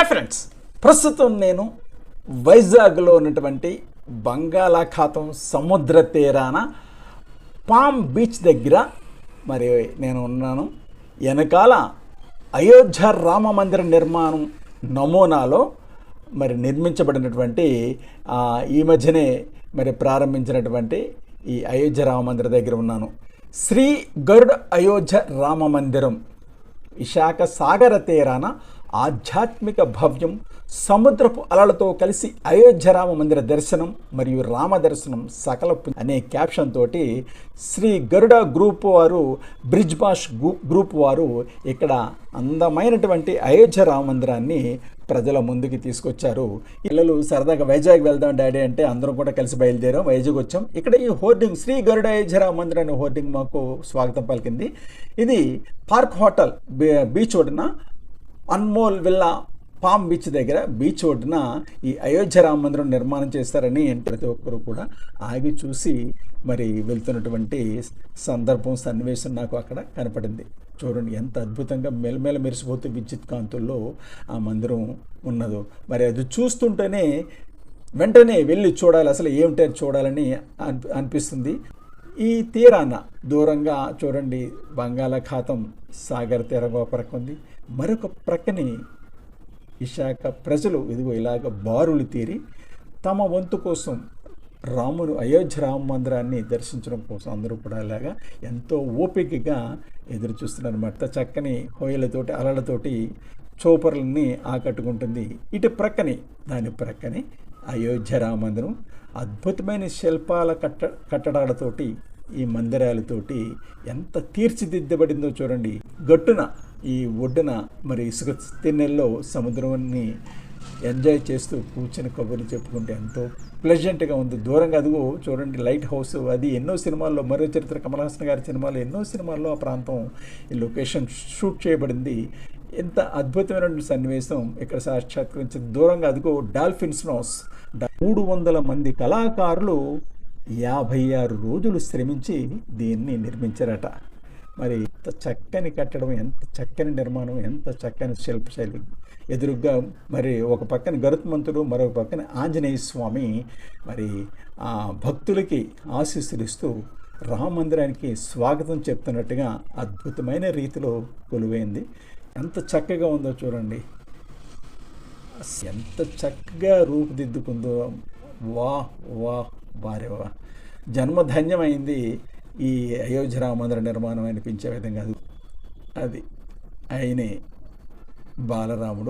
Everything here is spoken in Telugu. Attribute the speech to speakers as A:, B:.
A: హాయ్ ఫ్రెండ్స్ ప్రస్తుతం నేను వైజాగ్లో ఉన్నటువంటి బంగాళాఖాతం సముద్ర తీరాన పామ్ బీచ్ దగ్గర మరి నేను ఉన్నాను. వెనకాల అయోధ్య రామ మందిర నిర్మాణం నమూనాలో మరి నిర్మించబడినటువంటి ఈ మధ్యనే మరి ప్రారంభించినటువంటి ఈ అయోధ్య రామ మందిర దగ్గర ఉన్నాను. శ్రీ గరుడ అయోధ్య రామ మందిరం విశాఖ సాగర తీరాన ఆధ్యాత్మిక భవ్యం సముద్రపు అలలతో కలిసి అయోధ్య రామ మందిర దర్శనం మరియు రామ దర్శనం సకల అనే క్యాప్షన్ తోటి శ్రీ గరుడ గ్రూప్ వారు బ్రిడ్జ్ బాష్ గ్రూ- గ్రూప్ వారు ఇక్కడ అందమైనటువంటి అయోధ్య రామ మందిరాన్ని ప్రజల ముందుకి తీసుకొచ్చారు. పిల్లలు సరదాగా వైజాగ్ వెళ్దాం డాడీ అంటే అందరం కూడా కలిసి బయలుదేరాం వైజాగ్ వచ్చాం. ఇక్కడ ఈ హోర్డింగ్ శ్రీ గరుడ అయోధ్యరామ రామ అనే హోర్డింగ్ మాకు స్వాగతం పలికింది. ఇది పార్క్ హోటల్ బీ- బీచ్ ఒడిన అన్మోల్ విల్లా పామ్ బీచ్ దగ్గర బీచ్ ఒడ్డున ఈ అయోధ్య రామ మందిరం నిర్మాణం చేస్తారని ప్రతి ఒక్కరు కూడా ఆగి చూసి మరి వెళ్తున్నటువంటి సందర్భం సన్నివేశం నాకు అక్కడ కనపడింది. చూడండి ఎంత అద్భుతంగా మెలమెల మెరిసిపోతూ విద్యుత్ కాంతుల్లో ఆ మందిరం ఉన్నదో. మరి అది చూస్తుంటేనే వెంటనే వెళ్ళి చూడాలి అసలు ఏమిటి చూడాలని అని అనిపిస్తుంది. ఈ తీరాన దూరంగా చూడండి బంగాళాఖాతం సాగర్ తీర ఒక ప్రక్క ఉంది. మరొక ప్రక్కని విశాఖ ప్రజలు ఇదిగో ఇలాగ బారులు తీరి తమ వంతు కోసం రాముడు అయోధ్య రామ మందిరాన్ని దర్శించడం కోసం అందరూ కూడా ఇలాగా ఎంతో ఓపికగా ఎదురు చూస్తున్నారు. అనమాట చక్కని హోయలతోటి అలలతోటి చోపర్లని ఆకట్టుకుంటుంది. ఇటు ప్రక్కని దాని ప్రక్కని అయోధ్య రామందిరం అద్భుతమైన శిల్పాల కట్ట కట్టడాలతోటి ఈ మందిరాలతోటి ఎంత తీర్చిదిద్దబడిందో చూడండి. గట్టున ఈ ఒడ్డున మరి ఇసుక తిన్నెల్లో సముద్రాన్ని ఎంజాయ్ చేస్తూ కూర్చొని కబుర్లు చెప్పుకుంటే ఎంతో ప్లెజెంట్గా ఉంది. దూరంగా అదిగో చూడండి లైట్ హౌస్. అది ఎన్నో సినిమాల్లో మరో చరిత్ర కమల్ హాసన్ గారి సినిమాలో ఎన్నో సినిమాల్లో ఆ ప్రాంతం ఈ లొకేషన్ షూట్ చేయబడింది. ఎంత అద్భుతమైన సన్నివేశం ఇక్కడ సాక్షాత్కరించిన దూరంగా అదిగో డాల్ఫిన్ స్నోస్ మూడు వందల మంది కళాకారులు యాభై ఆరు రోజులు శ్రమించి దీన్ని నిర్మించారట. మరి ఎంత చక్కని కట్టడం ఎంత చక్కని నిర్మాణం ఎంత చక్కని శిల్పశైలి ఎదురుగా మరి ఒక పక్కన గరుత్మంతుడు మరొక పక్కన ఆంజనేయ స్వామి. మరి ఆ భక్తులకి ఆశీస్సులు ఇస్తూ రామ మందిరానికి స్వాగతం చెప్తున్నట్టుగా అద్భుతమైన రీతిలో కొలువైంది. ఎంత చక్కగా ఉందో చూడండి. ఎంత చక్కగా రూపుదిద్దుకుందో. వా వా భార్య వా. జన్మధన్యమైంది ఈ అయోధ్య రామ మందిర నిర్మాణం అనిపించే విధంగా అది అది ఆయనే బాలరాముడు.